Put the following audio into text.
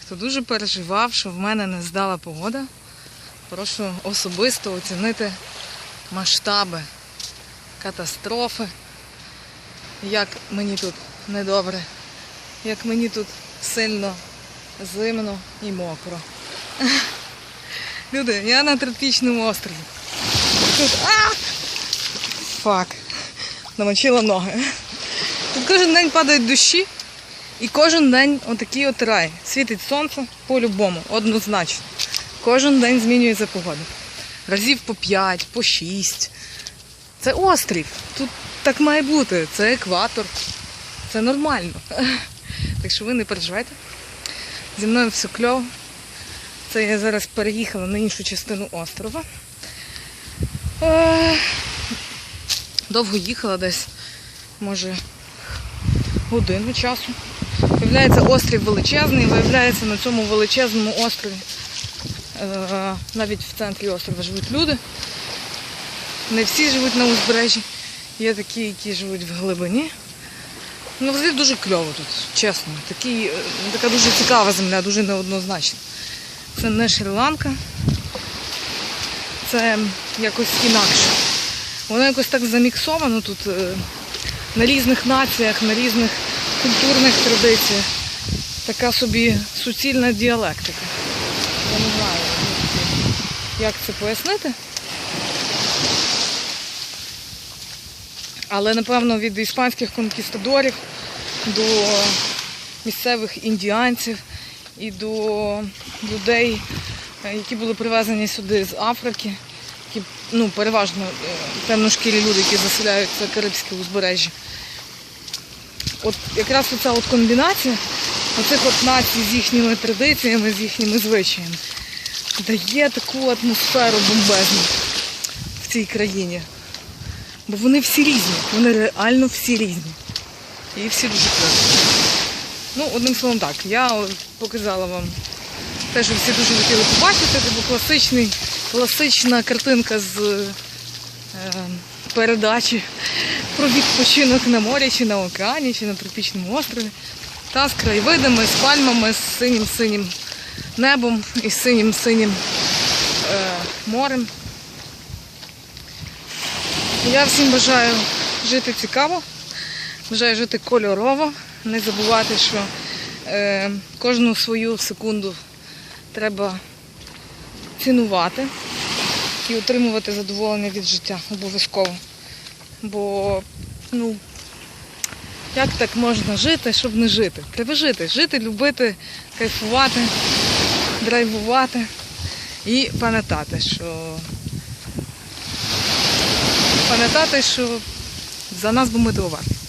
Хто дуже переживав, що в мене не здала погода, прошу особисто оцінити масштаби катастрофи, як мені тут недобре, як мені тут сильно зимно і мокро. Люди, я на тропічному острові. Тут а! Фак. Намочила ноги. Тут кожен день падають дощі, і кожен день отакий от рай. Світить сонце по-любому, однозначно. Кожен день змінюється погода. Разів по 5, по 6. Це острів. Тут так має бути. Це екватор. Це нормально. Так що ви не переживайте. Зі мною все кльово. Це я зараз переїхала на іншу частину острова. Е, Довго їхала десь, може, годину часу. Виявляється, острів величезний, виявляється, на цьому величезному острові, е, навіть в центрі острова живуть люди. Не всі живуть на узбережжі. Є такі, які живуть в глибині. Ну, взагалі дуже кльово тут, чесно. Такий, е, така дуже цікава земля, дуже неоднозначна. Це не Шрі-Ланка. Це якось інакше. Воно якось так заміксовано тут е, на різних націях, на різних культурних традиціях. Така собі суцільна діалектика. Я не знаю, як це пояснити. Але, напевно, від іспанських конкістадорів до місцевих індіанців і до людей, які були привезені сюди з Африки, які ну, переважно темношкірі люди, які заселяють це Карибське узбережжя. От якраз оця от комбінація оцих от націй з їхніми традиціями, з їхніми звичаями дає таку атмосферу бомбезну в цій країні. Бо вони всі різні, вони реально всі різні. І всі дуже класні. Ну, одним словом так, я показала вам те, що всі дуже хотіли побачити, типу класичний, класична картинка з е, передачі про відпочинок на морі, чи на океані, чи на тропічному острові. Та з краєвидами, з пальмами, з синім-синім небом і синім-синім е, морем. Я всім бажаю жити цікаво, бажаю жити кольорово, не забувати, що е, кожну свою секунду треба цінувати і отримувати задоволення від життя обов'язково. Бо, ну, як так можна жити, щоб не жити? Треба жити, жити, любити, кайфувати, драйвувати і пам'ятати, що пам'ятати, що за нас бо ми варті.